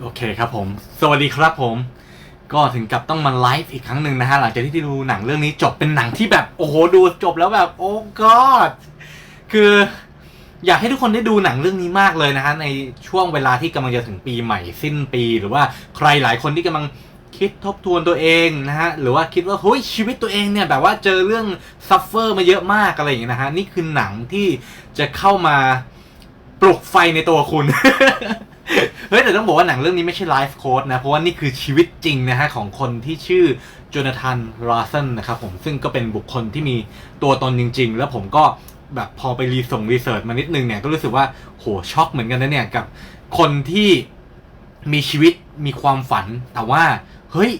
โอเคครับผม สวัสดีครับผม ก็ถึงกับต้องมาไลฟ์อีกครั้งหนึ่งนะฮะ หลังจากที่ดูหนังเรื่องนี้จบเป็นหนังที่แบบโอ้โหดูจบแล้วแบบโอ้กอดคืออยากให้ทุกคนได้ดูหนังเรื่องนี้มากเลยนะฮะในช่วงเวลาที่กำลังจะถึงปีใหม่สิ้นปี หรือว่าใครหลายคนที่กำลังคิดทบทวนตัวเองนะฮะหรือว่าคิดว่าเฮ้ยชีวิตตัวเองเนี่ยแบบว่าเจอเรื่องซัฟเฟอร์มาเยอะมากอะไรอย่างเงี้ยนะฮะนี่คือหนังที่จะเข้ามาปลุกไฟในตัวคุณ เฮ้ยแต่ต้องบอกว่าหนังเรื่องนี้ไม่ใช่ไลฟ์โค้ดนะ เพราะว่านี่คือชีวิตจริงนะฮะของคนที่ชื่อโจนาธานราสันนะครับผมซึ่งก็เป็นบุคคลที่มีตัวตนจริง ๆ แล้วผมก็แบบพอไปรีส่งรีเสิร์ชมานิดนึงเนี่ยก็รู้สึกว่าโหช็อกเหมือนกันนะเนี่ยกับคนที่มีชีวิตมีความฝัน แต่ว่าเฮ้ย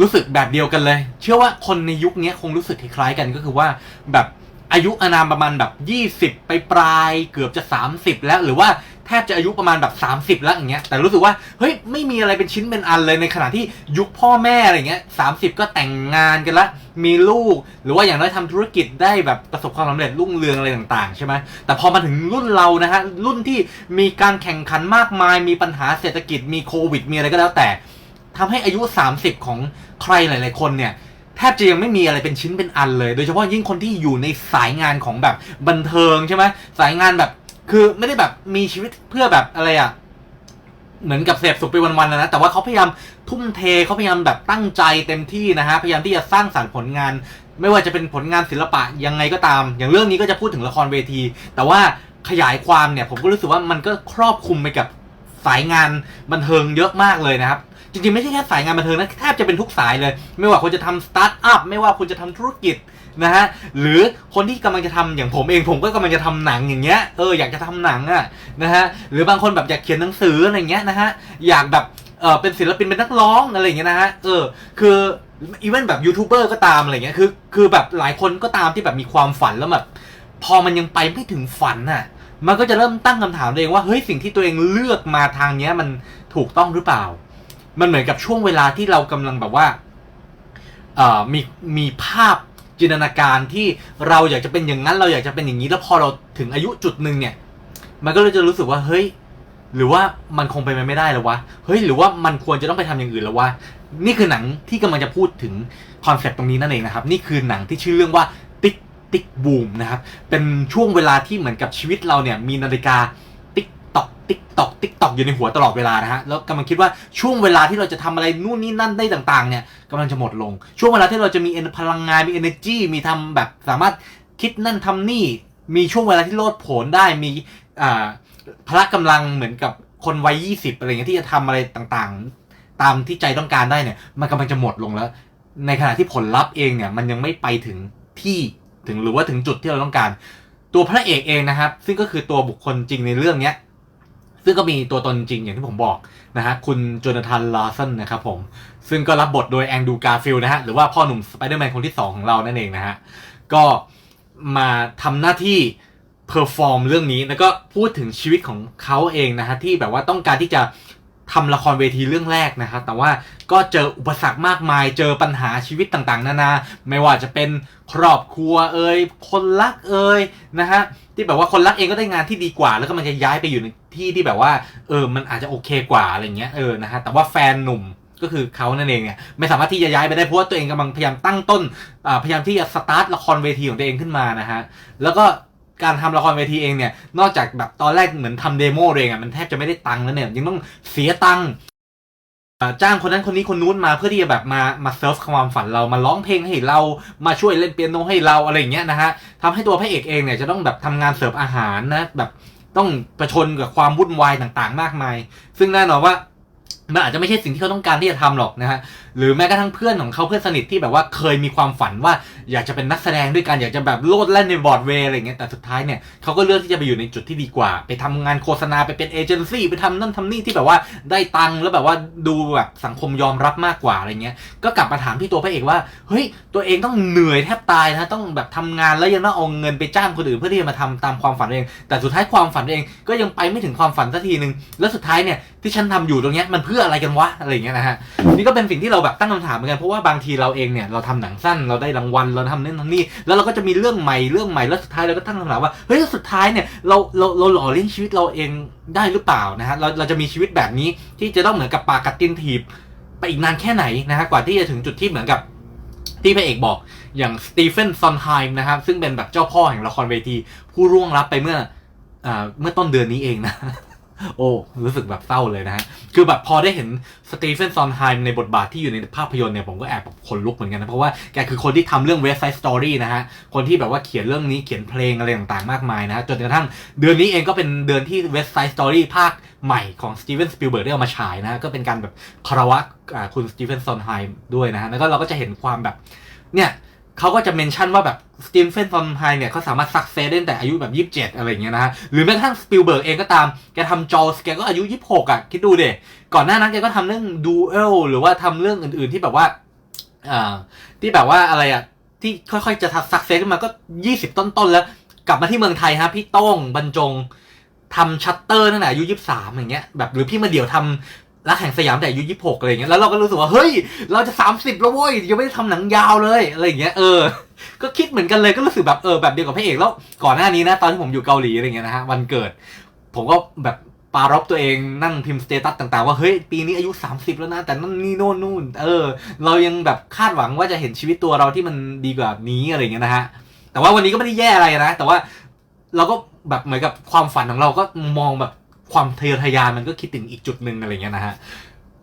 รู้สึกแบบเดียวกันเลย เชื่อว่าคนในยุคนี้คงรู้สึกคล้ายๆกันก็คือว่าแบบอายุอานามประมาณแบบ 20 ไปปลายเกือบจะ 30 แล้วหรือว่า แทบจะอายุประมาณแบบ30 แล้วอย่างเงี้ยแต่รู้สึกว่าเฮ้ยไม่มีอะไรเป็นชิ้นเป็นอันเลยในขณะที่ยุคพ่อแม่อะไรเงี้ย30ก็แต่งงานกันละมีลูก หรือว่าอย่างน้อยทำธุรกิจได้แบบประสบความสำเร็จรุ่งเรืองอะไรต่างๆใช่ไหมแต่พอมาถึงรุ่นเรานะฮะรุ่นที่มีการแข่งขันมากมาย มีปัญหาเศรษฐกิจมีโควิด มีอะไรก็แล้วแต่ทำให้อายุ 30 ของใครหลาย ๆ คนเนี่ยแทบจะยังไม่มีอะไรเป็นชิ้นเป็นอันเลย โดยเฉพาะยิ่งคนที่อยู่ในสายงานของแบบบันเทิงใช่ไหมสายงานแบบ คือไม่ได้แบบมีชีวิตเพื่อแบบอะไรอะเหมือนกับเสพสุขไปวันๆนะนะ แต่ว่าเขาพยายามทุ่มเทเขาพยายามแบบตั้งใจเต็มที่นะฮะ พยายามที่จะสร้างสรรค์ผลงาน ไม่ว่าจะเป็นผลงานศิลปะยังไงก็ตาม อย่างเรื่องนี้ก็จะพูดถึงละครเวที แต่ว่าขยายความเนี่ยผมก็รู้สึกว่ามันก็ครอบคลุมไปกับ สายงานบันเทิงเยอะมากเลยนะครับ จริงๆ ไม่ใช่แค่สายงานบันเทิงนะแทบจะเป็นทุกสายเลย ไม่ว่าคุณจะทำสตาร์ทอัพไม่ว่าคุณจะทำธุรกิจนะฮะหรือคนที่กำลังจะทำอย่างผมเองผมก็กำลังจะทำหนังอย่างเงี้ยเอออยากจะทำหนังอะนะฮะหรือบางคนแบบอยากเขียนหนังสืออะไรเงี้ยนะฮะอยากแบบเออเป็นศิลปินเป็นนักร้องอะไรอย่างเงี้ยนะฮะเออคืออีเวนแบบยูทูบเบอร์ก็ตามอะไรเงี้ยคือคือแบบหลายคนก็ตามที่แบบมีความฝันแล้วแบบพอมันยังไปไม่ถึงฝันน่ะ มันก็จะเริ่มตั้งคำถามตัวเองว่าเฮ้ยสิ่งที่ตัวเองเลือกมาทางเนี้ยมันถูกต้องหรือเปล่า มันเหมือนกับช่วงเวลาที่เรากำลังแบบว่าเอ่อมีมีภาพจินตนาการที่เราอยากจะเป็นอย่างนั้น เราอยากจะเป็นอย่างนี้แล้วพอเราถึงอายุจุดหนึ่งเนี่ย มันก็เลยจะรู้สึกว่าเฮ้ย หรือว่ามันคงไปนไม่ได้แล้ววะเฮ้ยหรือว่ามันควรจะต้องไปทำอย่างอื่นแล้ววะนี่คือหนังที่กำลังจะพูดถึงคอนเซปต์ตรงนี้นั่นเองนะครับ นี่คือหนังที่ชื่อเรื่องว่า ติ๊กบูมนะครับ เป็นช่วงเวลาที่เหมือนกับชีวิตเราเนี่ยมีนาฬิกาติ๊กตอกติ๊กตอกติ๊กตอกอยู่ในหัวตลอดเวลานะฮะ แล้วกำลังคิดว่าช่วงเวลาที่เราจะทำอะไรนู่นนี่นั่นได้ต่างๆเนี่ยกำลังจะหมดลง ช่วงเวลาที่เราจะมีพลังงานมี energy มีทำแบบสามารถคิดนั่นทำนี่มีช่วงเวลาที่โลดโผนได้มีพละกำลังเหมือนกับคนวัยยี่สิบอะไรเงี้ยที่จะทำอะไรต่างๆ ตามที่ใจต้องการได้เนี่ย มันกำลังจะหมดลงแล้ว ในขณะที่ผลลัพธ์เองเนี่ย มันยังไม่ไปถึงที่ ถึงหรือว่าถึงจุดที่เราต้องการ ตัวพระเอกเองนะครับ ซึ่งก็คือตัวบุคคลจริงในเรื่องเนี้ยซึ่งก็มีตัวตนจริงอย่างที่ผมบอกนะฮะคุณโจนาธานลาสันนะครับผม ซึ่งก็รับบทโดยแองดูการ์ฟิลนะฮะ หรือว่าพ่อหนุ่มสไปเดอร์แมนคนที่ 2 ของเรานั่นเองนะฮะ ก็มาทำหน้าที่เพอร์ฟอร์มเรื่องนี้ แล้วก็พูดถึงชีวิตของเขาเองนะฮะ ที่แบบว่าต้องการที่จะ ทำละครเวทีเรื่องแรกนะครับ แต่ว่าก็เจออุปสรรคมากมาย เจอปัญหาชีวิตต่างๆ นานา ไม่ว่าจะเป็นครอบครัวเอ่ย คนรักเอ่ยนะฮะ ที่แบบว่าคนรักเองก็ได้งานที่ดีกว่า แล้วก็มันจะย้ายไปอยู่ในที่ที่แบบว่า เออ มันอาจจะโอเคกว่าอะไรเงี้ย เออ นะฮะ แต่ว่าแฟนหนุ่มก็คือเขานั่นเองเนี่ยไม่สามารถที่จะย้ายไปได้เพราะว่าตัวเองกำลังพยายามตั้งต้นอ่าพยายามที่จะสตาร์ทละครเวทีของตัวเองขึ้นมานะฮะ แล้วก็ การทำละครเวทีเองเนี่ย นอกจากแบบตอนแรกเหมือนทำเดโมเองอะมันแทบจะไม่ได้ตังค์แล้วเนี่ย ยังต้องเสียตังค์อ่าจ้างคนนั้นคนนี้คนนู้นมาเพื่อที่จะแบบมามาเซิร์ฟความฝันเรามาร้องเพลงให้เรามาช่วยเล่นเปียโนให้เราอะไรอย่างเงี้ยนะฮะทำให้ตัวพระเอกเองเนี่ยจะต้องแบบทำงานเสิร์ฟอาหารนะแบบต้องประชนกับความวุ่นวายต่างๆ มากมาย ซึ่งแน่นอนว่า มันอาจจะไม่ใช่สิ่งที่เขาต้องการที่จะทำหรอกนะฮะหรือแม้กระทั่งเพื่อนของเขาเพื่อนสนิทที่แบบว่าเคยมีความฝันว่าอยากจะเป็นนักแสดงด้วยกันอยากจะแบบโลดแล่นในบอร์ดเวย์อะไรเงี้ยแต่สุดท้ายเนี่ยเขาก็เลือกที่จะไปอยู่ในจุดที่ดีกว่า ไปทำงานโฆษณาไปเป็นเอเจนซี่ไปทำนั่นทำนี่ที่แบบว่าได้ตังค์แล้วแบบว่าดูแบบสังคมยอมรับมากกว่าอะไรเงี้ยก็กลับมาถามที่ตัวพระเอกว่าเฮ้ยตัวเองต้องเหนื่อยแทบตายนะต้องแบบทำงานแล้วยังต้องเอาเงินไปจ้างคนอื่นเพื่อที่จะมาทำตามความฝันเอง แต่สุดท้ายความฝันเองก็ยังไปไม่ถึงความฝันสักทีหนึ่งแล้วสุดท้ายเนี่ยที่ฉันทำอยู่ตรงเนี้ยมันเพื่อพื่ออะไรกันวะอะไรอย่างเงี้ยนะฮะนี่ก็เป็นสิ่งที่เราแบบตั้งคำถามเหมือนกันเพราะว่าบางทีเราเองเนี่ยเราทำหนังสั้นเราได้รางวัลเราทำนั่นทำนี่แล้วเราก็จะมีเรื่องใหม่เรื่องใหม่แล้วสุดท้ายเราก็ตั้งคำถามว่าเฮ้ยแล้วสุดท้ายเนี่ยเราเราเราหล่อเลี้ยงชีวิตเราเองได้หรือเปล่านะฮะเราเราจะมีชีวิตแบบนี้ที่จะต้องเหมือนกับปากกัดตินถีบไปอีกนานแค่ไหนนะฮะกว่าที่จะถึงจุดที่เหมือนกับที่พระเอกบอกอย่างสตีเฟนซอนไฮม์นะครับซึ่งเป็นแบบเจ้าพ่อแห่งละครเวที ผู้ร่วงรับไปเมื่ออเมื่อต้นเดือนนี้เองนะ โอ้รู้สึกแบบเศร้าเลยนะฮะคือแบบพอได้เห็นสตีเฟนซอนไฮม์ในบทบาทที่อยู่ในภาพยนตร์เนี่ยผมก็แอบแบบขนลุกเหมือนกันนะ เพราะว่าแกคือคนที่ทำเรื่อง West Side Story นะฮะ คนที่แบบว่าเขียนเรื่องนี้เขียนเพลงอะไรต่างๆมากมายนะฮะจนกระทั่งเดือนนี้เองก็เป็นเดือนที่ West Side Story ภาคใหม่ของสตีเวนสปิลเบิร์กได้เอามาฉายนะฮะก็เป็นการแบบคารวะคุณสตีเฟนซอนไฮม์ด้วยนะฮะแล้วก็เราก็จะเห็นความแบบเนี่ย เขาก็จะเมนชั่นว่าแบบสตีเฟนซอนไฮเนี่ยเขาสามารถสักเซสได้ตั้งแต่อายุแบบ 27 อะไรอย่างเงี้ยนะฮะ หรือแม้กระทั่งสปิลเบิร์กเองก็ตาม แกทำจอสแกก็อายุ 26 อะ คิดดูเดก่อนหน้านั้นแกก็ทำเรื่องดูเอลหรือว่าทำเรื่องอื่นๆที่แบบว่าอ่าที่แบบว่าอะไรอะ ที่ค่อยๆจะทักสักเซสขึ้นมาก็ 20 ต้นๆแล้ว กลับมาที่เมืองไทยฮะพี่โต้งบรรจงทำชัตเตอร์ตั้งแต่อายุ 23 อย่างเงี้ยแบบหรือพี่มาเดี่ยวทำ รักแห่งสยามแต่อายุ26อะไรอย่างเงี้ยแล้วเราก็รู้สึกว่าเฮ้ย เราจะ30แล้วเว้ยยังไม่ได้ทำหนังยาวเลยอะไรอย่างเงี้ยเออ ก็คิดเหมือนกันเลยก็รู้สึกแบบเออแบบเดียวกับพระเอกแล้วก่อนหน้านี้นะตอนที่ผมอยู่เกาหลีอะไรเงี้ยนะฮะวันเกิด ผมก็แบบปารบตัวเองนั่งพิมพ์สเตตัสต่างๆ ว่าเฮ้ยปีนี้อายุ 30 แล้วนะ แต่นั่นนี่โน่นนู่นเออ เรายังแบบคาดหวังว่าจะเห็นชีวิตตัวเราที่มันดีกว่านี้อะไรเงี้ยนะฮะแต่ว่าวันนี้ก็ไม่ได้แย่อะไรนะ แต่ว่าเราก็แบบเหมือนกับความฝันของเราก็มองแบบ ความทะเยอทะยานมันก็คิดถึงอีกจุดหนึ่งอะไรเงี้ยนะฮะ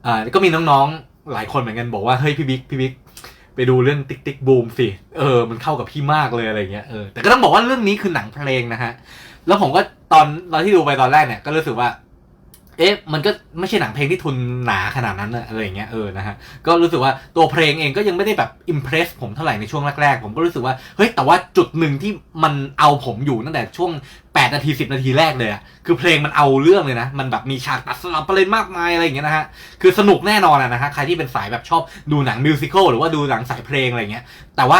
อ่าก็มีน้องๆหลายคนเหมือนกันบอกว่าเฮ้ยพี่บิ๊กพี่บิ๊กไปดูเรื่องติ๊กติ๊กบูมสิเออมันเข้ากับพี่มากเลยอะไรเงี้ยเออแต่ก็ต้องบอกว่าเรื่องนี้คือหนังเพลงนะฮะแล้วผมก็ตอนเราที่ดูไปตอนแรกเนี่ยก็รู้สึกว่า เอ๊ะมันก็ไม่ใช่หนังเพลงที่ทุนหนาขนาดนั้นอะอะไรอย่างเงี้ยเออนะฮะก็รู้สึกว่าตัวเพลงเองก็ยังไม่ได้แบบอิมเพรสผมเท่าไหร่ในช่วงแรกๆ ผมก็รู้สึกว่าเฮ้ยแต่ว่าจุดหนึ่งที่มันเอาผมอยู่ตั้งแต่ช่วง 8 นาที 10 นาทีแรกเลยอะคือเพลงมันเอาเรื่องเลยนะ มันแบบมีฉากตัดสลับประเด็นมากมายอะไรอย่างเงี้ยนะฮะคือสนุกแน่นอนอะนะฮะใครที่เป็นสายแบบชอบดูหนังมิวสิควลหรือว่าดูหนังสายเพลงอะไรเงี้ยแต่ว่า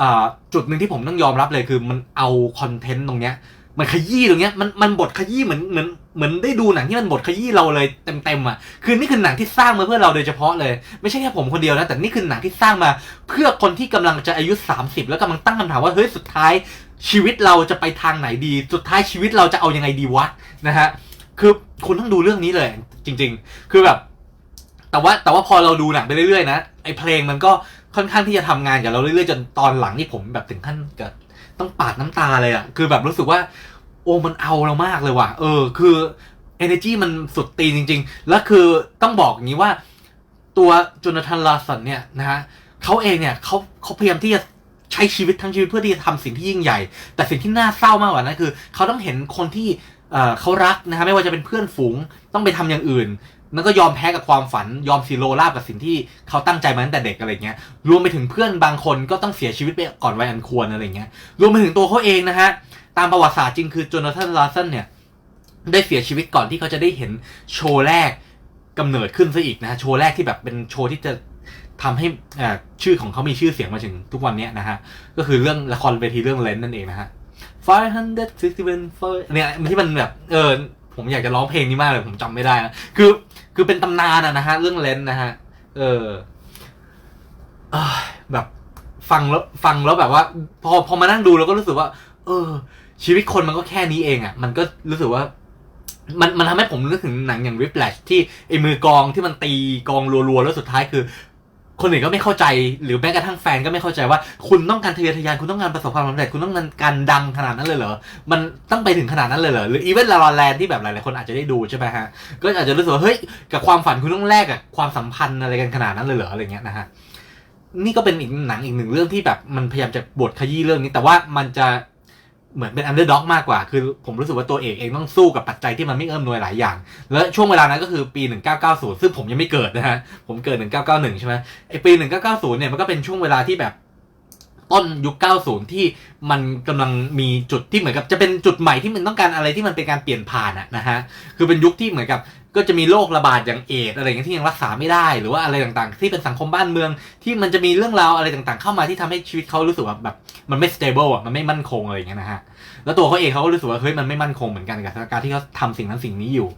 อ่าจุดหนึ่งที่ผมต้องยอมรับเลยคือมันเอาคอนเทนต์ตรงเนี้ยมันขยี้ตรงเนี้ยมันมันบทขยี้เหมือนเหมือน เหมือนได้ดูหนังที่มันบทขยี้เราเลยเต็มๆอะ คือนี่คือหนังที่สร้างมาเพื่อเราโดยเฉพาะเลย ไม่ใช่แค่ผมคนเดียวนะ แต่นี่คือหนังที่สร้างมา เพื่อคนที่กำลังจะอายุ 30 แล้วกำลังตั้งคำถามว่าเฮ้ยสุดท้ายชีวิตเราจะไปทางไหนดี สุดท้ายชีวิตเราจะเอายังไงดีวะนะฮะ คือคุณต้องดูเรื่องนี้เลย จริง ๆ คือแบบ แต่ว่าแต่ว่าพอเราดูหนังไปเรื่อยๆนะไอเพลงมันก็ค่อนข้างที่จะทำงานกับเราเรื่อยๆจนตอนหลังนี่ผมแบบถึงขั้นเกิดต้องปาดน้ำตาเลยอะคือแบบรู้สึกว่า โอ้มันเอาเรามากเลยว่ะ เออ คือ energy มันสุดตีจริง ๆ แล้วคือต้องบอกอย่างนี้ว่า ตัวจนทันลาสันเนี่ยนะฮะเขาเองเนี่ยเขาเขาพยายามที่จะใช้ชีวิตทั้งชีวิตเพื่อที่จะทำสิ่งที่ยิ่งใหญ่ แต่สิ่งที่น่าเศร้ามากกว่านั้นคือ เขาต้องเห็นคนที่เออเขารักนะฮะไม่ว่าจะเป็นเพื่อนฝูงต้องไปทำอย่างอื่นนั่นก็ยอมแพ้กับความฝันยอมซีโรราบกับสิ่งที่เขาตั้งใจมาตั้งแต่เด็กอะไรเงี้ยรวมไปถึงเพื่อนบางคนก็ต้องเสียชีวิตไปก่อนวัยอันควรอะไรเงี้ยรวมไปถึงตัวเขาเองนะฮะ ตามประวัติศาสตร์จริงคือโจนาธานลาสันเนี่ย ได้เสียชีวิตก่อนที่เขาจะได้เห็นโชว์แรกกำเนิดขึ้นซะอีกนะโชว์แรกที่แบบเป็นโชว์ที่จะทำให้อ่าชื่อของเขามีชื่อเสียงมาถึงทุกวันนี้นะฮะ ก็คือเรื่องละครเวทีเรื่องเลนนั่นเองนะฮะ561 for เนี่ยที่มันแบบเออผมอยากจะร้องเพลงนี้มากเลยผมจำไม่ได้นะคือคือเป็นตำนานนะฮะ เรื่องเลนนะฮะ เออแบบฟังแล้วฟังแล้วแบบว่า พอพอมานั่งดูแล้วก็รู้สึกว่า เออ ชีวิตคนมันก็แค่นี้เองอะ่ะ มันก็รู้สึกว่า มันมันทำให้ผมนึกถึงหนังอย่าง Whiplash ที่ไอ้มือกองที่มันตีกองรัวๆ แล้วสุดท้ายคือ คนอื่นก็ไม่เข้าใจ หรือแม้กระทั่งแฟนก็ไม่เข้าใจว่า คุณต้องการทะเยอทะยานคุณต้องการประสบความสำเร็จคุณต้องการดังขนาดนั้นเลยเหรอ มันต้องไปถึงขนาดนั้นเลยเหรอหรืออีเวนต์ลาลาแลนที่แบบหลายๆคนอาจจะได้ดูใช่ไหมฮะก็อาจจะรู้สึกว่าเฮ้ยกับความฝันคุณต้องแลกกับความสัมพันธ์อะไรกันขนาดนั้นเลยเหรออะไรเงี้ยนะฮะนี่ก็เป็นอีกหนังอีกหนึ่งเรื่องที่แบบมันพยายามจะบทขยี้เรื่องนี้ แต่ว่ามันจะ เหมือนเป็นอันเดอร์ด็อกมากกว่า คือผมรู้สึกว่าตัวเอกเองต้องสู้กับปัจจัยที่มันไม่เอื้อมหนวยหลายอย่าง แล้วช่วงเวลานั้นก็คือปี 1990 ซึ่งผมยังไม่เกิดนะฮะ ผมเกิด 1991 ใช่ไหมไอปี 1990 เนี่ยมันก็เป็นช่วงเวลาที่แบบต้นยุค 90 ที่มันกำลังมีจุดที่เหมือนกับจะเป็นจุดใหม่ที่มันต้องการอะไรที่มันเป็นการเปลี่ยนผ่านอะนะฮะ คือเป็นยุคที่เหมือนกับ ก็จะมีโรคระบาดอย่างเอดส์อะไรอย่างเงี้ยที่ยังรักษาไม่ได้หรือว่าอะไรต่างๆ ที่เป็นสังคมบ้านเมือง ที่มันจะมีเรื่องราวอะไรต่างๆ เข้ามาที่ทำให้ชีวิตเขารู้สึกว่าแบบมันไม่ stable อะมันไม่มั่นคงอะไรอย่างเงี้ยนะฮะแล้วตัวเขาเองเขาก็รู้สึกว่าเฮ้ยมันไม่มั่นคงเหมือนกันกับการที่เขาทำสิ่งนั้นสิ่งนี้อยู่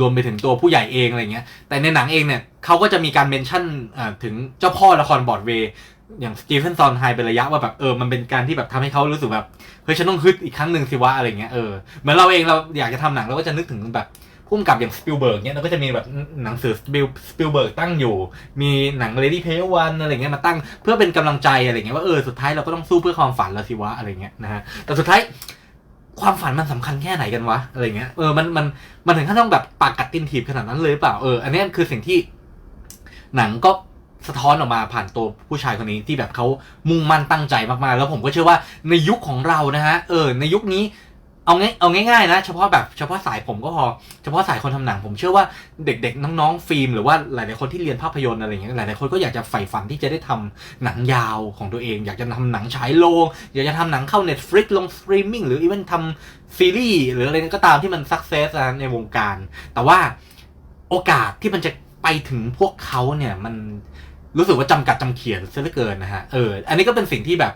รวมไปถึงตัวผู้ใหญ่เองอะไรเงี้ยแต่ในหนังเองเนี่ยเขาก็จะมีการเมนชั่นถึงเจ้าพ่อละครบอร์ดเวย์อย่างสตีเฟนซอนไฮเป็นระยะว่าแบบเออมันเป็นการที่แบบทำให้เขารู้สึกแบบเฮ้ยฉันต้องฮึดอีกครั้งหนึ่งสิวะอะไรเงี้ยเออเหมือนเราเองเราอยากจะทำหนังเราก็จะนึกถึงแบบ พุ่มกับอย่างสปิลเบิร์กเนี่ยเราก็จะมีแบบหนังสือสปิลสปิลเบิร์กตั้งอยู่ มีหนัง Lady p a y One อะไรเงี้ยมาตั้งเพื่อเป็นกำลังใจอะไรเงี้ยว่าเออสุดท้ายเราก็ต้องสู้เพื่อความฝันแล้วสิวะอะไรเงี้ยนะฮะแต่สุดท้ายความฝันมันสำคัญแค่ไหนกันวะอะไรเงี้ยเออมันมันมันถึงขั้นต้องแบบปากกัดตินถีบขนาดนั้นเลยหรือเปล่าเอออันนี้คือสิ่งที่หนังก็สะท้อนออกมาผ่านตัวผู้ชายคนนี้ที่แบบเขามุ่งมั่นตั้งใจมากๆ แล้วผมก็เชื่อว่าในยุคของเรานะฮะเออในยุคนี้ เอาง่ายเอาง่ายๆนะเฉพาะแบบเฉพาะสายผมก็พอเฉพาะสายคนทำหนัง ผมเชื่อว่าเด็กๆ น้องๆ ฟิล์มหรือว่าหลายๆคนที่เรียนภาพยนตร์อะไรอย่างเงี้ยหลายๆคนก็อยากจะใฝ่ฝันที่จะได้ทำหนังยาวของตัวเอง อยากจะทำหนังฉายโรงอยากจะทำหนังเข้า Netflix ลงสตรีมมิ่งหรืออีเวนทำซีรีส์หรืออะไรก็ตามที่มันสักเซสในวงการ แต่ว่าโอกาสที่มันจะไปถึงพวกเขาเนี่ยมันรู้สึกว่าจำกัดจำเขียนซะเหลือเกินนะฮะเอออันนี้ก็เป็นสิ่งที่แบบ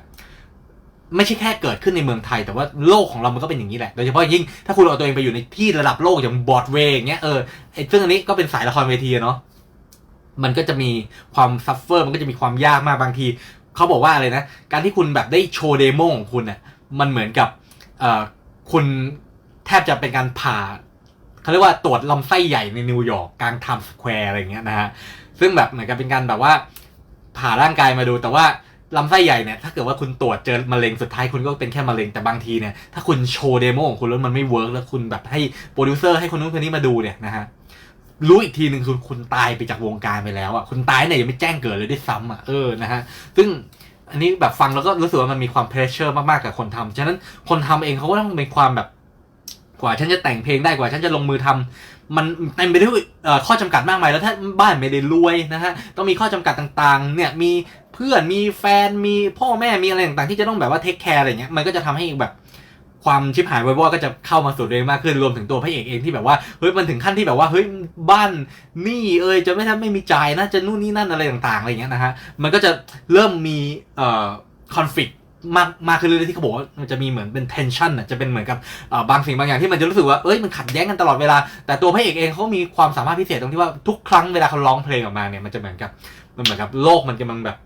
ไม่ใช่แค่เกิดขึ้นในเมืองไทย แต่ว่าโลกของเรามันก็เป็นอย่างนี้แหละ โดยเฉพาะยิ่งถ้าคุณเอาตัวเองไปอยู่ในที่ระดับโลกอย่างบอร์ดเวย์อย่างเงี้ยเออซึ่งอันนี้ก็เป็นสายละครเวทีเนาะมันก็จะมีความซัฟเฟอร์มันก็จะมีความยากมากบางทีเขาบอกว่าอะไรนะ การที่คุณแบบได้โชว์เดโมของคุณเนี่ยมันเหมือนกับเอ่อคุณแทบจะเป็นการผ่าเขาเรียกว่าตรวจลำไส้ใหญ่ในนิวยอร์กกลางไทม์สแควร์อะไรเงี้ยนะฮะซึ่งแบบเหมือนกับเป็นการแบบว่าผ่าร่างกายมาดูแต่ว่า ลำไส้ใหญ่เนี่ยถ้าเกิดว่าคุณตรวจเจอมะเร็งสุดท้ายคุณก็เป็นแค่มะเร็งแต่บางทีเนี่ยถ้าคุณโชว์เดโมของคุณแล้วมันไม่เวิร์กแล้วคุณแบบให้โปรดิวเซอร์ให้คนนู้นคนนี้มาดูเนี่ยนะฮะรู้อีกทีหนึ่งคือคุณตายไปจากวงการไปแล้วอะคุณตายเนี่ยยังไม่แจ้งเกิดเลยด้วยซ้ำอะเออนะฮะซึ่งอันนี้แบบฟังแล้วก็รู้สึกว่ามันมีความเพรสเชอร์มากๆกับคนทำฉะนั้นคนทำเองเขาก็ต้องมีความแบบกว่าฉันจะแต่งเพลงได้กว่าฉันจะลงมือทำมันเต็มไปด้วยข้อจำกัดมากมายแล้วถ้าบ้านไม่ได้รวยนะฮะต้องมีข้อจำกัดต่างๆ เนี่ยมี เพื่อนมีแฟนมีพ่อแม่มีอะไรต่างๆ ที่จะต้องแบบว่าเทคแคร์อะไรเงี้ยมันก็จะทำให้แบบความชิบหายไวๆก็จะเข้ามาสู่เองมากขึ้นรวมถึงตัวพระเอกเองที่แบบว่าเฮ้ยมันถึงขั้นที่แบบว่าเฮ้ยบ้านนี้เอ้ยจะไม่ทำไม่มีจ่ายนะจะนู่นนี่นั่นอะไรต่างๆอะไรเงี้ยนะฮะมันก็จะเริ่มมีเอ่อคอนฟ lict มากมากขึ้นเรื่อยๆที่เขาบอกว่ามันจะมีเหมือนเป็น tension อะจะเป็นเหมือนกับเอ่อบางสิ่งบางอย่างที่มันจะรู้สึกว่าเอ้ยมันขัดแย้งกันตลอดเวลา แต่ตัวพระเอกเองเขามีความสามารถพิเศษตรงที่ว่าทุกครั้งเวลาเขาร้องเพลงออกมาเนี่ยมันจะเหมือนกับมันเหมือนกับโลกมันกำลังแบบ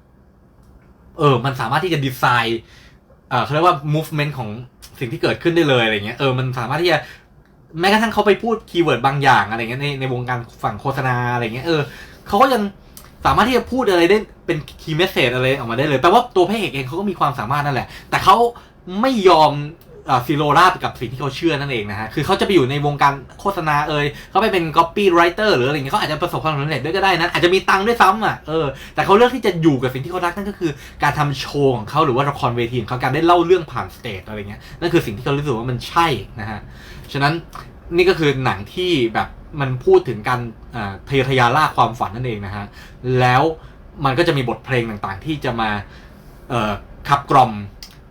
เออ มันสามารถที่จะดีไซน์เอ่อเขาเรียกว่า movement ของสิ่งที่เกิดขึ้นได้เลยอะไรเงี้ยเออมันสามารถที่จะแม้กระทั่งเขาไปพูดคีย์เวิร์ดบางอย่างอะไรเงี้ยในในวงการฝั่งโฆษณาอะไรเงี้ยเออเขาก็ยังสามารถที่จะพูดอะไรได้เป็นคีย์เมสเซจอะไรออกมาได้เลยแปลว่าตัวพระเอกเองเขาก็มีความสามารถนั่นแหละ แต่เขาไม่ยอม ซีโรราบกับสิ่งที่เขาเชื่อนั่นเองนะฮะ คือเขาจะไปอยู่ในวงการโฆษณาเอ่ยเขาไปเป็น copy writer หรืออะไรเงี้ยเขาอาจจะประสบความสำเร็จด้วยก็ได้นะอาจจะมีตังค์ด้วยซ้ำอะเออแต่เขาเลือกที่จะอยู่กับสิ่งที่เขารักนั่นก็คือ การทำโชว์ของเขาหรือว่าละครเวทีของเขาการได้เล่าเรื่องผ่านสเตจอะไรเงี้ยนั่นคือสิ่งที่เขารู้สึกว่ามันใช่นะฮะฉะนั้นนี่ก็คือหนังที่แบบมันพูดถึงการอ่าทะเยอทะยานล่าความฝันนั่นเองนะฮะแล้วมันก็จะมีบทเพลงต่างๆ ที่จะมาเอ่อขับกล่อม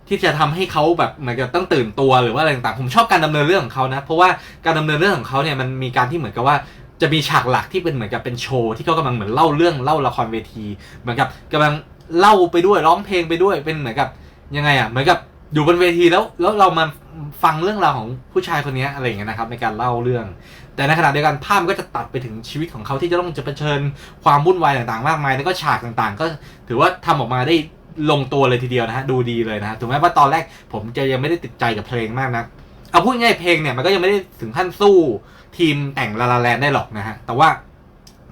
ที่จะทำให้เขาแบบเหมือนกับต้องตื่นตัวหรือว่าอะไรต่างๆผมชอบการดำเนินเรื่องของเขานะเพราะว่าการดำเนินเรื่องของเขาเนี่ยมันมีการที่เหมือนกับว่าจะมีฉากหลักที่เป็นเหมือนกับเป็นโชว์ที่เขากำลังเหมือนเล่าเรื่องเล่าละครเวที เหมือนกับกำลังเล่าไปด้วยร้องเพลงไปด้วยเป็นเหมือนกับยังไงอะเหมือนกับอยู่บนเวทีแล้วแล้วเรามาฟังเรื่องราวของผู้ชายคนนี้อะไรอย่างเงี้ยนะครับในการเล่าเรื่อง แต่ในขณะเดียวกันภาพมันก็จะตัดไปถึงชีวิตของเขาที่จะต้องจะเผชิญความวุ่นวายต่างๆ มากมายแล้วก็ฉากต่างๆ ก็ถือว่าทำออกมาได้ ลงตัวเลยทีเดียวนะฮะดูดีเลยนะฮะถึงแม้ว่าตอนแรกผมจะยังไม่ได้ติดใจกับเพลงมากนะเอาพูดง่ายเพลงเนี่ยมันก็ยังไม่ได้ถึงขั้นสู้ทีมแต่งลาลาแลนได้หรอกนะฮะแต่ว่า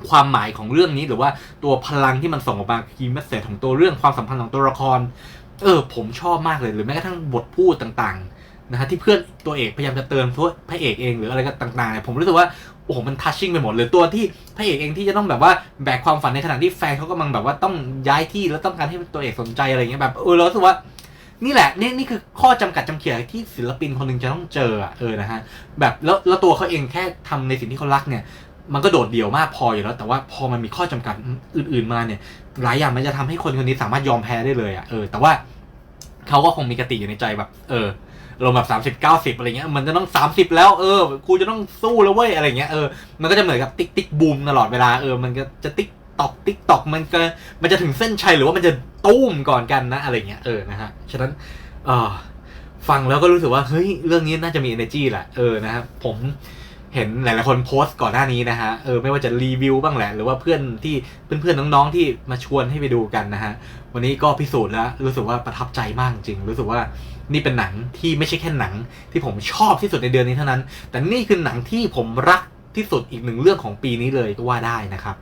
ความหมายของเรื่องนี้หรือว่าตัวพลังที่มันส่งออกมาคีย์เมสเซจของตัวเรื่องความสัมพันธ์ของตัวละคร เออ ผมชอบมากเลยหรือแม้กระทั่งบทพูดต่างๆนะฮะที่เพื่อนตัวเอกพยายามจะเตือนพวกพระเอกเองหรืออะไรก็ต่างๆเนี่ยผมรู้สึกว่า โอ้โหมันทัชชิ่งไปหมดเลยตัวที่พระเอกเองที่จะต้องแบบว่าแบกความฝันในขณะที่แฟนเขากำลังแบบว่าต้องย้ายที่แล้วต้องการให้ตัวเอกสนใจอะไรเงี้ยแบบเออเราสึกว่า นี่แหละนี่นี่คือข้อจำกัดจำเขียที่ศิลปินคนหนึ่งจะต้องเจออะเออนะฮะแบบแล้วแล้วตัวเขาเองแค่ทำในสิ่งที่เขารักเนี่ย มันก็โดดเดี่ยวมากพออยู่แล้ว แต่ว่าพอมันมีข้อจำกัดอื่น ๆมาเนี่ย หลายอย่างมันจะทำให้คนคนนี้สามารถยอมแพ้ได้เลยอะเออแต่ว่าเขาก็คงมีกติอยู่ในใจแบบ เออ ลงแบบสามสิบเก้าสิบอะไรเงี้ยมันจะต้องสามสิบแล้วเออกูจะต้องสู้แล้วเว้ยอะไรเงี้ยเออมันก็จะเหมือนกับติ๊กติ๊กบูมตลอดเวลาเออมันก็จะติ๊กตอกติ๊กตอกมันก็มันจะถึงเส้นชัยหรือว่ามันจะตุ้มก่อนกันนะอะไรเงี้ยเออนะฮะฉะนั้นเออฟังแล้วก็รู้สึกว่าเฮ้ยเรื่องนี้น่าจะมี energy แหละเออนะครับผมเห็นหลายๆคนโพสต์ก่อนหน้านี้นะฮะเออไม่ว่าจะรีวิวบ้างแหละ หรือว่าเพื่อนที่เพื่อนๆน้องๆที่มาชวนให้ไปดูกันนะฮะวันนี้ก็พิสูจน์แล้วรู้สึกว่าประทับใจมากจริง รู้สึกว่า นี่เป็นหนังที่ไม่ใช่แค่หนัง ที่ผมชอบที่สุดในเดือนนี้เท่านั้น แต่นี่คือหนังที่ผมรักที่สุดอีกหนึ่งเรื่องของปีนี้เลยก็ว่าได้นะครับ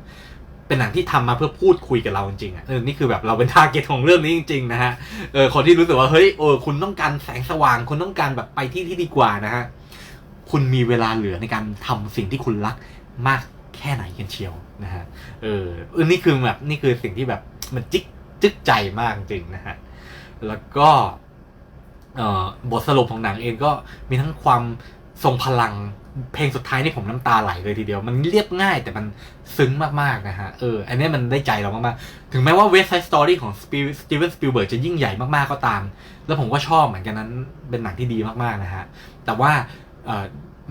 เป็นหนังที่ทำมาเพื่อพูดคุยกับเราจริงๆอะเออนี่คือแบบเราเป็นทาร์เก็ตของเรื่องนี้จริงๆนะฮะเออคนที่รู้สึกว่าเฮ้ยเออคุณต้องการแสงสว่างคุณต้องการแบบไปที่ที่ดีกว่านะฮะคุณมีเวลาเหลือในการทำสิ่งที่คุณรักมากแค่ไหนกันเชียวนะฮะเออเออนี่คือแบบนี่คือสิ่งที่แบบมันจิกจึกใจมากจริงนะฮะ แล้วก็ บทสรุปของหนังเองก็มีทั้งความทรงพลังเพลงสุดท้ายนี่ผมน้ำตาไหลเลยทีเดียว มันเรียบง่ายแต่มันซึ้งมากๆนะฮะเอออันนี้มันได้ใจเรามากๆ ถึงแม้ว่าเวสไซส์สตอรี่ของสตีเวนสปิลเบิร์กจะยิ่งใหญ่มากๆก็ตาม แล้วผมก็ชอบเหมือนกันนั้นเป็นหนังที่ดีมากๆนะฮะ แต่ว่า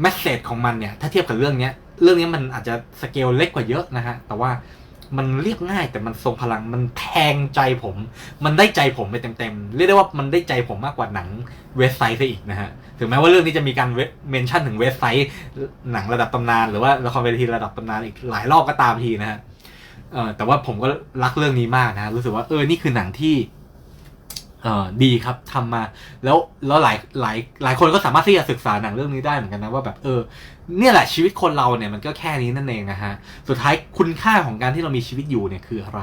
แมสเซจของมันเนี่ย ถ้าเทียบกับเรื่องนี้เรื่องนี้มันอาจจะสเกลเล็กกว่าเยอะนะฮะแต่ว่า มันเรียบง่ายแต่มันทรงพลังมันแทงใจผม มันได้ใจผมไปเต็มๆเรียกได้ว่ามันได้ใจผมมากกว่าหนังเวสไซต์ซะอีกนะฮะถึงแม้ว่าเรื่องนี้จะมีการเมนชั่นถึงเวสไซต์หนังระดับตำนานหรือว่าละครเวทีระดับตำนานอีกหลายรอบก็ตามทีนะฮะเออแต่ว่าผมก็รักเรื่องนี้มากนะรู้สึกว่าเออนี่คือหนังที่เออดีครับทำมา แล้วแล้วหลายหลายหลายคนก็สามารถที่จะศึกษาหนังเรื่องนี้ได้เหมือนกันนะว่าแบบเออ เนี่ยแหละชีวิตคนเราเนี่ยมันก็แค่นี้นั่นเองนะฮะ สุดท้ายคุณค่าของการที่เรามีชีวิตอยู่เนี่ยคืออะไร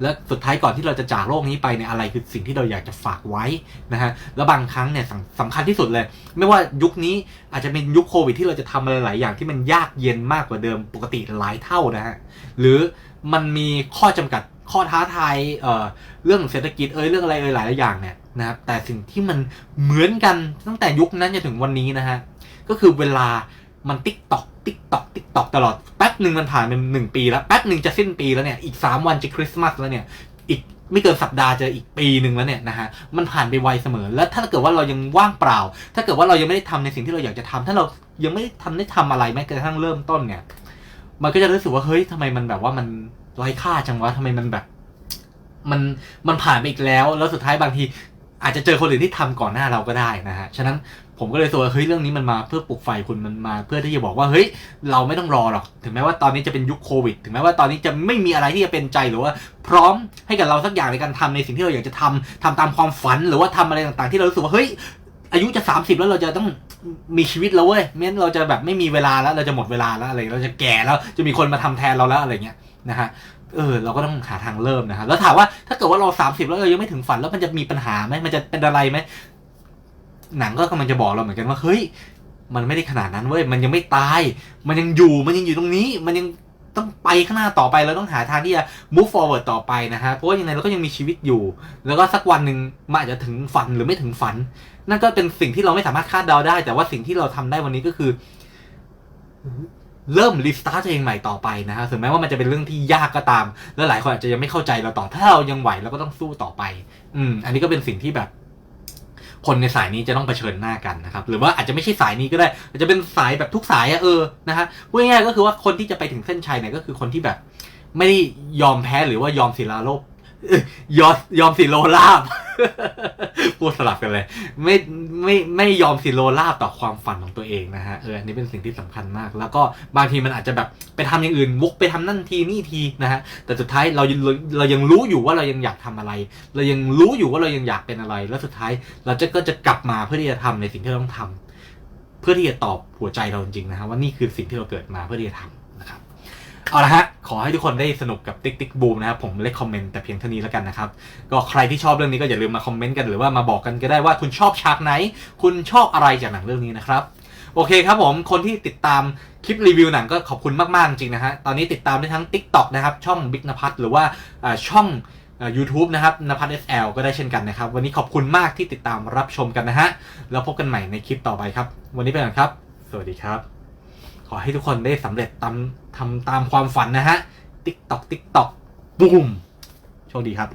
และสุดท้ายก่อนที่เราจะจากโลกนี้ไปเนี่ยอะไรคือสิ่งที่เราอยากจะฝากไว้นะฮะ แล้วบางครั้งเนี่ยสำสำคัญที่สุดเลย ไม่ว่ายุคนี้อาจจะเป็นยุคโควิดที่เราจะทำอะไรหลายอย่างที่มันยากเย็นมากกว่าเดิมปกติหลายเท่านะฮะ หรือมันมีข้อจำกัดข้อท้าทายเอ่อเรื่องเศรษฐกิจเอ่ยเรื่องอะไรเอ่ยหลายอย่างเนี่ยนะครับแต่สิ่งที่มันเหมือนกันตั้งแต่ยุคนั้นจนถึงวันนี้นะฮะก็คือเวลา มันติ๊กตอกติ๊กตอกติ๊กตอกตลอดแป๊บหนึ่งมันผ่านเป็นหนึ่งปีแล้วแป๊บหนึ่งจะสิ้นปีแล้วเนี่ยอีกสามวันจะคริสต์มาสแล้วเนี่ยอีกไม่เกินสัปดาห์จะอีกปีหนึ่งแล้วเนี่ยนะฮะมันผ่านไปไวเสมอ แล้วถ้าเกิดว่าเรายังว่างเปล่า ถ้าเกิดว่าเรายังไม่ได้ทำในสิ่งที่เราอยากจะทำถ้าเรายังไม่ได้ทำได้ทำอะไรแม้กระทั่งเริ่มต้นเนี่ย มันก็จะรู้สึกว่าเฮ้ยทำไมมันแบบว่ามันไร้ค่าจังวะทำไมมันแบบ มันมันผ่านไปอีกแล้ว แล้วสุดท้ายบางทีอาจจะเจอคนอื่นที่ทำก่อนหน้าเราก็ได้นะฮะฉะนั้น ผมก็เลยรู้สึกว่าเฮ้ยเรื่องนี้มันมาเพื่อปลุกไฟคุณมันมา เพื่อที่จะบอกว่าเฮ้ยเราไม่ต้องรอหรอก ถึงแม้ว่าตอนนี้จะเป็นยุคโควิด ถึงแม้ว่าตอนนี้จะไม่มีอะไรที่จะเป็นใจหรือว่า พร้อมให้กับเราสักอย่างในการทำในสิ่งที่เราอยากจะทำทำตามความฝันหรือว่าทำอะไรต่างๆ ที่เรารู้สึกว่าเฮ้ยอายุจะ 30 แล้วเราจะต้องมีชีวิตแล้วเว้ยไม่งั้นเราจะแบบไม่มีเวลาแล้วเราจะหมดเวลาแล้วอะไรเราจะแก่แล้วจะมีคนมาทำแทนเราแล้วอะไรเงี้ยนะฮะเออเราก็ต้องหาทางเริ่มนะฮะแล้วถามว่าถ้าเกิดว่าเราสามสิบแล้วเรายังไม่ถึงฝันแล้วมันจะมีปัญหาไหมมันจะเป็นอะไรไหม หนังก็กำลังจะบอกเราเหมือนกันว่าเฮ้ย มันไม่ได้ขนาดนั้นเว้ยมันยังไม่ตาย มันยังอยู่มันยังอยู่ตรงนี้ มันยังต้องไปข้างหน้าต่อไปเราต้องหาทางที่จะ move forward ต่อไปนะฮะเพราะว่ายังไงเราก็ยังมีชีวิตอยู่ แล้วก็สักวันหนึ่งมันอาจจะถึงฝันหรือไม่ถึงฝัน นั่นก็เป็นสิ่งที่เราไม่สามารถคาดเดาได้ แต่ว่าสิ่งที่เราทำได้วันนี้ก็คือ เริ่มรีสตาร์ทตัวเองใหม่ต่อไปนะฮะถึงแม้ว่ามันจะเป็นเรื่องที่ยากก็ตาม แล้วหลายคนอาจจะยังไม่เข้าใจเราต่อถ้าเรายังไหวเราก็ต้องสู้ต่อไป อืม อันนี้ก็เป็นสิ่งที่แบบ คนในสายนี้จะต้องเผชิญหน้ากันนะครับหรือว่าอาจจะไม่ใช่สายนี้ก็ได้อาจจะเป็นสายแบบทุกสายอะเออนะฮะพูดง่ายๆก็คือว่าคนที่จะไปถึงเส้นชัยเนี่ยก็คือคนที่แบบ ไม่ได้ยอมแพ้หรือว่ายอมศิลาโลกยยอมยอมสิโลลาบ พูดสลับกันเลย ไม่ไม่ไม่ยอมสิโลลาบต่อความฝันของตัวเองนะฮะเอออันนี้เป็นสิ่งที่สำคัญมาก แล้วก็บางทีมันอาจจะแบบไปทำอย่างอื่นมุกไปทำนั่นทีนี่ทีนะฮะแต่สุดท้ายเราเรายังรู้อยู่ว่าเรายังอยากทำอะไร เรายังรู้อยู่ว่าเรายังอยากเป็นอะไร แล้วสุดท้ายเราจะก็จะกลับมาเพื่อที่จะทำในสิ่งที่เราต้องทำเพื่อที่จะตอบหัวใจเราจริงๆนะฮะว่านี่คือสิ่งที่เราเกิดมาเพื่อที่จะทำนะครับเอาละฮะ ขอให้ทุกคนได้สนุกกับติ๊กติ๊กบูมนะครับผมเลคคอมเมนต์แต่เพียงเท่านี้แล้วกันนะครับก็ใครที่ชอบเรื่องนี้ก็อย่าลืมมาคอมเมนต์กันหรือว่ามาบอกกันก็ได้ว่าคุณชอบฉากไหน คุณชอบอะไรจากหนังเรื่องนี้นะครับโอเคครับผมคนที่ติดตามคลิปรีวิวหนังก็ขอบคุณมาก ๆ จริงนะฮะตอนนี้ติดตามได้ทั้ง TikTok นะครับช่องบิ๊กนภัทรหรือว่าช่องยูทูบนะครับนภัทร SL ก็ได้เช่นกันนะครับ วันนี้ขอบคุณมากที่ติดตามรับชมกันนะฮะ แล้วพบกันใหม่ในคลิปต่อไปครับ วันนี้ไปก่อนครับ สวัสดีครับ ขอให้ทุกคนได้สำเร็จตามทำตามความฝันนะฮะ ติ๊กตอกติ๊กตอกบูมโชคดีครับ